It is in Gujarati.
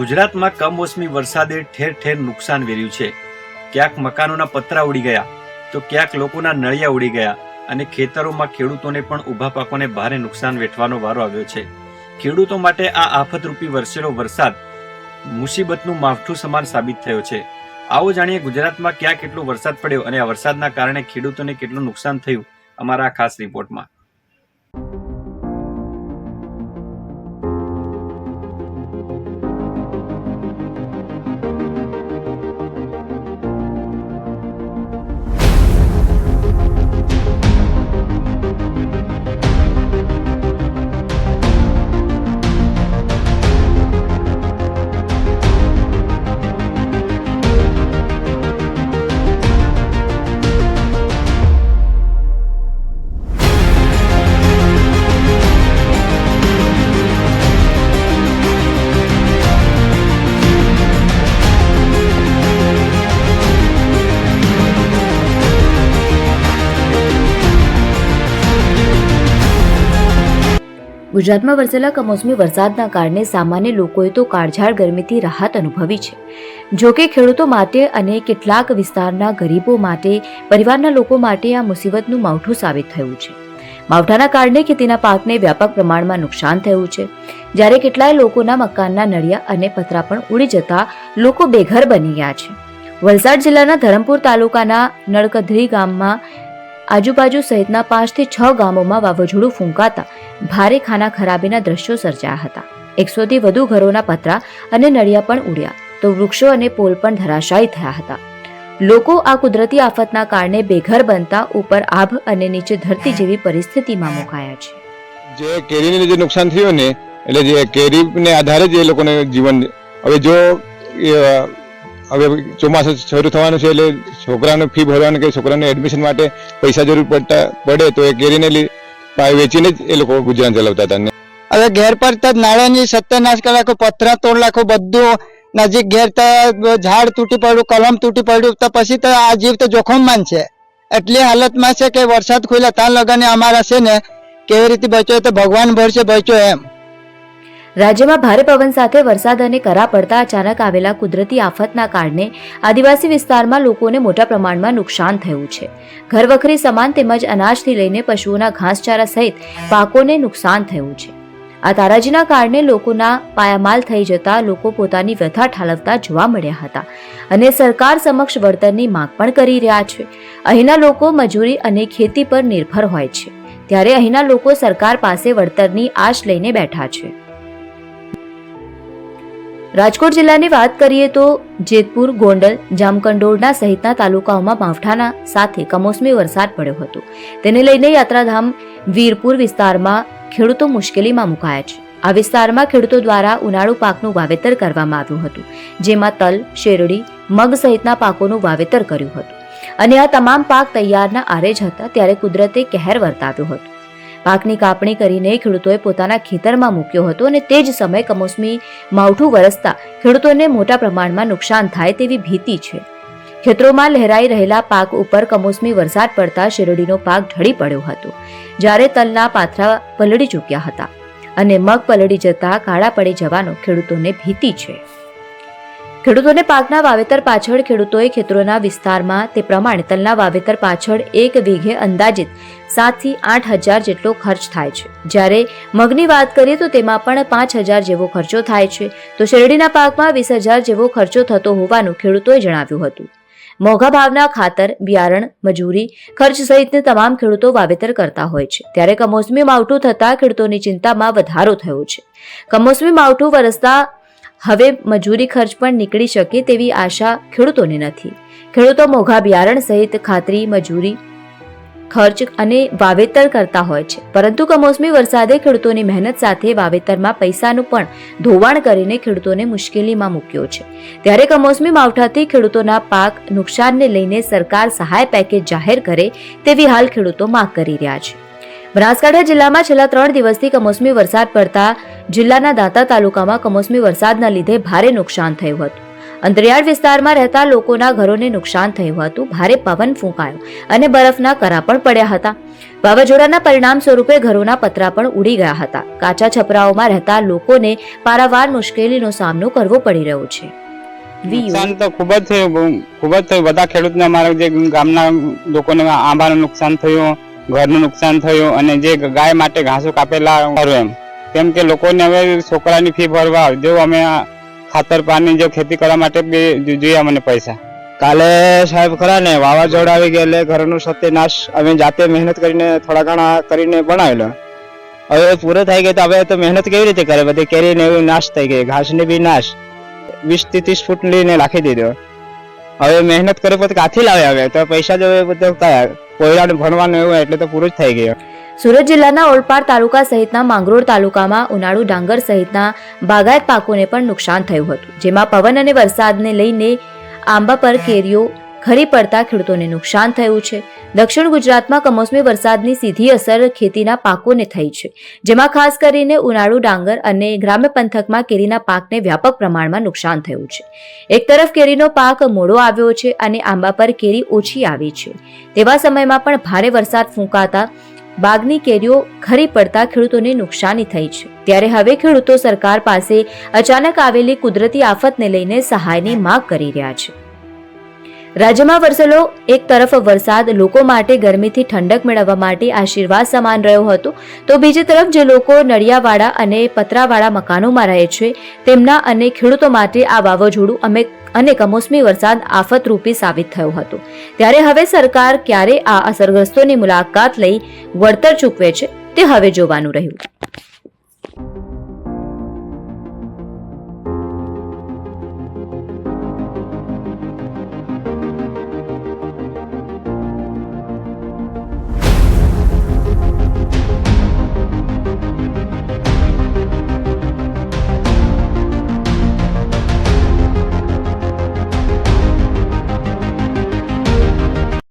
ગુજરાતમાં કમોસમી વરસાદે ઠેર ઠેર નુકસાન વેર્યું છે. ક્યાંક મકાનોના પતરા ઉડી ગયા, તો ક્યાંક લોકોના નળિયા ઉડી ગયા અને ખેતરોમાં ખેડૂતોને પણ ઊભા પાકોને ભારે નુકસાન વેઠવાનો વારો આવ્યો છે. ખેડૂતો માટે આ આફતરૂપી વરસેલો વરસાદ મુસીબતનું માવઠું સમાન સાબિત થયો છે. આવો જાણીએ ગુજરાતમાં ક્યાં કેટલો વરસાદ પડ્યો અને આ વરસાદના કારણે ખેડૂતોને કેટલું નુકસાન થયું? અમારા ખાસ રિપોર્ટમાં. ગુજરાતમાં વરસેલા કમોસમી વરસાદના કારણે સામાન્ય લોકોએ તો કાળઝાળ ગરમીથી રાહત અનુભવી છે. જોકે ખેડૂતો માટે અને કેટલાક વિસ્તારના ગરીબો માટે, પરિવારના લોકો માટે આ મુસીબતનું માવઠું સાબિત થયું છે. માવઠાના કારણે ખેતીના પાકને વ્યાપક પ્રમાણમાં નુકસાન થયું છે. જ્યારે કેટલાય લોકોના મકાનના નળિયા અને પતરા પણ ઉડી જતા લોકો બેઘર બની ગયા છે. વલસાડ જિલ્લાના ધરમપુર તાલુકાના નળકધરી ગામમાં આજુબાજુ સહિતના પાંચથી છ ગામોમાં વાવાઝોડું ફૂંકાતા ભારે ખાના ખરાબીના દ્રશ્યો સર્જાયા હતા. એકસોથી વધુ ઘરોના પતરા અને નળિયા પણ ઉડ્યા, તો વૃક્ષો અને પોલ પણ ધરાશાયી થયા હતા. લોકો આ કુદરતી આફતના કારણે બેઘર બનતા ઉપર આભ અને નીચે ધરતી જેવી પરિસ્થિતિમાં મુકાયા છે. જે કેરીને જે નુકસાન થયું ને, એટલે જે કેરીને આધારે જ એ લોકોને જીવન હવે જો હવે ચોમાસું શરૂ થવાનું છે, એટલે છોકરાને ફી ભરવાનું કે છોકરાને એડમિશન માટે પૈસા જરૂર પડતા, પડે તો એ કેરીને લી- વેચીને જ એ લોકો ગુજરાન ચલાવતા હતા. હવે ઘેર પર તો નાળાની સત્યાનાશ કરી નાખો પથરા તોડ નાખો બધું નજીક ઘેર તો ઝાડ તૂટી પડ્યું, કલમ તૂટી પડ્યું, તો પછી તો આ જીવ તો જોખમમાં છે. એટલી હાલતમાં છે કે વરસાદ ખુલ્યા ત્યાં લગાને અમારા છે ને, કેવી રીતે બચ્યો તો ભગવાન ભરશે બચ્યો એમ. રાજ્યમાં ભારે પવન સાથે વરસાદ અને કરા પડતા અચાનક આવેલા કુદરતી આફતના કારણે આદિવાસી વિસ્તારમાં લોકોને મોટા પ્રમાણમાં નુકસાન થયું છે. ઘરવખરી સમાન તેમજ અનાજથી લઈને પશુઓના ઘાસચારા સહિત પાકોને નુકસાન થયું છે. આ તારાજીના કારણે લોકોના પાયામાલ થઈ જતા લોકો પોતાની વ્યથા ઠાલવતા જોવા મળ્યા હતા અને સરકાર સમક્ષ વળતરની માંગ પણ કરી રહ્યા છે. અહીંના લોકો મજૂરી અને ખેતી પર નિર્ભર હોય છે. ત્યારે અહીંના લોકો સરકાર પાસે વળતરની આશ લઈને બેઠા છે. રાજકોટ જિલ્લાની વાત કરીએ તો જેતપુર, ગોંડલ જામકંડોરણા સહિતના તાલુકાઓમાં માવઠાના સાથે કમોસમી વરસાદ પડ્યો હતો. તેને લઈને યાત્રાધામ વીરપુર વિસ્તારમાં ખેડૂતો મુશ્કેલીમાં મુકાયા છે. આ વિસ્તારમાં ખેડૂતો દ્વારા ઉનાળુ પાકનું વાવેતર કરવામાં આવ્યું હતું, જેમાં તલ, શેરડી, મગ સહિતના પાકોનું વાવેતર કર્યું હતું. અને આ તમામ પાક તૈયારના આરે જ હતા, ત્યારે કુદરતે કહેર વર્તાવ્યો હતો. પાકની કાપણી કરીને ખેડૂતોએ પોતાના ખેતરમાં મૂક્યો હતો અને તે જ સમયે કમોસમી માવઠું વરસતા ખેડૂતોને મોટા પ્રમાણમાં નુકસાન થાય તેવી ભીતિ છે. ખેતરોમાં લહેરાઈ રહેલા પાક ઉપર કમોસમી વરસાદ પડતા શેરડીનો પાક ઢળી પડ્યો હતો, જ્યારે તલના પાથરા પલળી ચૂક્યા હતા અને મગ પલળી જતા કાળા પડી જવાનો ખેડૂતોને ભીતિ છે. ખેડૂતોને પાકના વાવેતર પાછળ ખેડૂતોએ ખેતરોના વિસ્તારમાં તે પ્રમાણે તલના વાવેતર પાછળ એક વીઘે અંદાજિત સાતથી આઠ હજાર જેટલો ખર્ચ થાય છે. જ્યારે મગની વાત કરીએ તો તેમાં પણ પાંચ હજાર જેવો ખર્ચો થાય છે. તો શેરડીના પાકમાં વીસ હજાર જેવો ખર્ચો થતો હોવાનું ખેડૂતોએ જણાવ્યું હતું. મોંઘા ભાવના ખાતર, બિયારણ, મજૂરી, ખર્ચ સહિતને તમામ ખેડૂતો વાવેતર કરતા હોય છે. ત્યારે કમોસમી માવઠું થતાં ખેડૂતોની ચિંતામાં વધારો થયો છે. કમોસમી માવઠું વરસતા હવે મજૂરી ખર્ચ પણ નીકળી શકે તેવી આશા ખેડૂતોને નથી. ખેડૂતો મોંઘા બિયારણ સહિત ખાતરી, મજૂરી, ખર્ચ અને વાવેતર કરતા હોય છે. પરંતુ કમોસમી વરસાદે ખેડૂતોની મહેનત સાથે વાવેતરમાં પૈસાનું પણ ધોવાણ કરીને ખેડૂતોને મુશ્કેલીમાં મૂક્યો છે. ત્યારે કમોસમી માવઠાથી ખેડૂતોના પાક નુકસાનને લઈને સરકાર સહાય પેકેજ જાહેર કરે તેવી હાલ ખેડૂતો માંગ કરી રહ્યા છે. બનાસકાંઠા જિલ્લામાં છેલ્લા ત્રણ દિવસથી કમોસમી વરસાદ પડતા જિલ્લાના દાંતા તાલુકામાં કમોસમી વરસાદના લીધે ભારે નુકસાન થયું હતું. અંતરિયાળ વિસ્તારમાં રહેતા લોકોના ઘરોને નુકસાન થયું હતું. ભારે પવન ફૂંકાયો અને બરફના કરા પણ પડ્યા હતા. વાવાઝોડાના પરિણામ સ્વરૂપે ઘરોના પતરા પણ ઉડી ગયા હતા. કાચા છપરાઓમાં રહેતા લોકોને પારાવાર મુશ્કેલીનો સામનો કરવો પડી રહ્યો છે. નુકસાન તો ખૂબ જ થયું. ખૂબ જ થયું. બધા ખેડૂતને અમારા જે ગામના લોકોને આંબાનું નુકસાન થયું, ઘરનું નુકસાન થયું અને જે ગાય માટે ઘાસો કાપેલા એમ. કેમ કે લોકોને હવે છોકરાની ફી ભરવા જો અમે ખાતર પાણી જો ખેતી કરવા માટે જોઈએ અમને પૈસા. કાલે સાહેબ ખરા ને વાવાઝોડા આવી ગયા એટલે ઘરનું સત્યનાશ અમે જાતે મહેનત કરીને થોડા ઘણા કરીને બનાવેલો. હવે પૂરો થઈ ગયો તો હવે તો મહેનત કેવી રીતે કરે? બધી કેરી ને એવું નાશ થઈ ગઈ ઘાસ ને બી નાશ. વીસથી ત્રીસ ફૂટ લઈને રાખી દીધો. હવે મહેનત કરે પછી કાથી લાવે હવે? તો પૈસા જો એ કોયડા ભણવાનું એવું એટલે તો પૂરું જ થઈ ગયું. સુરત જિલ્લાના ઓલપાડ તાલુકા સહિતના માંગરોળ તાલુકામાં ઉનાળુ ડાંગર સહિતના બાગાયત પાકોને પણ નુકસાન થયું હતું, જેમાં પવન અને વરસાદને લઈને આંબા પર કેરીઓ, ખરી પડતા ખેડૂતોને નુકસાન થયું છે. દક્ષિણ ગુજરાતમાં કમોસમી વરસાદની સીધી અસર ખેતીના પાકોને થઈ છે, જેમાં ખાસ કરીને ઉનાળુ ડાંગર અને ગ્રામ્ય પંથકમાં કેરીના પાકને વ્યાપક પ્રમાણમાં નુકસાન થયું છે. એક તરફ કેરીનો પાક મોડો આવ્યો છે અને આંબા પર કેરી ઓછી આવી છે, તેવા સમયમાં પણ ભારે વરસાદ ફૂંકાતા બાગની કેરીઓ ખરી પડતા ખેડૂતોને નુકસાની થઈ છે. ત્યારે હવે ખેડૂતો સરકાર પાસે અચાનક આવેલી કુદરતી આફતને લઈને સહાયની માંગ કરી રહ્યા છે. રાજ્યમાં વરસેલો એક તરફ વરસાદ લોકો માટે ગરમીથી ઠંડક મેળવવા માટે આશીર્વાદ સમાન રહ્યો હતો, તો બીજી તરફ જે લોકો નળિયાવાળા અને પતરાવાળા મકાનોમાં રહે છે, તેમના અને ખેડૂતો માટે આ વાવાઝોડું અમે અને કમોસમી વરસાદ આફતરૂપી સાબિત થયો હતો. ત્યારે હવે સરકાર ક્યારે આ અસરગ્રસ્તોની મુલાકાત લઈ વળતર ચૂકવે છે તે હવે જોવાનું રહ્યું.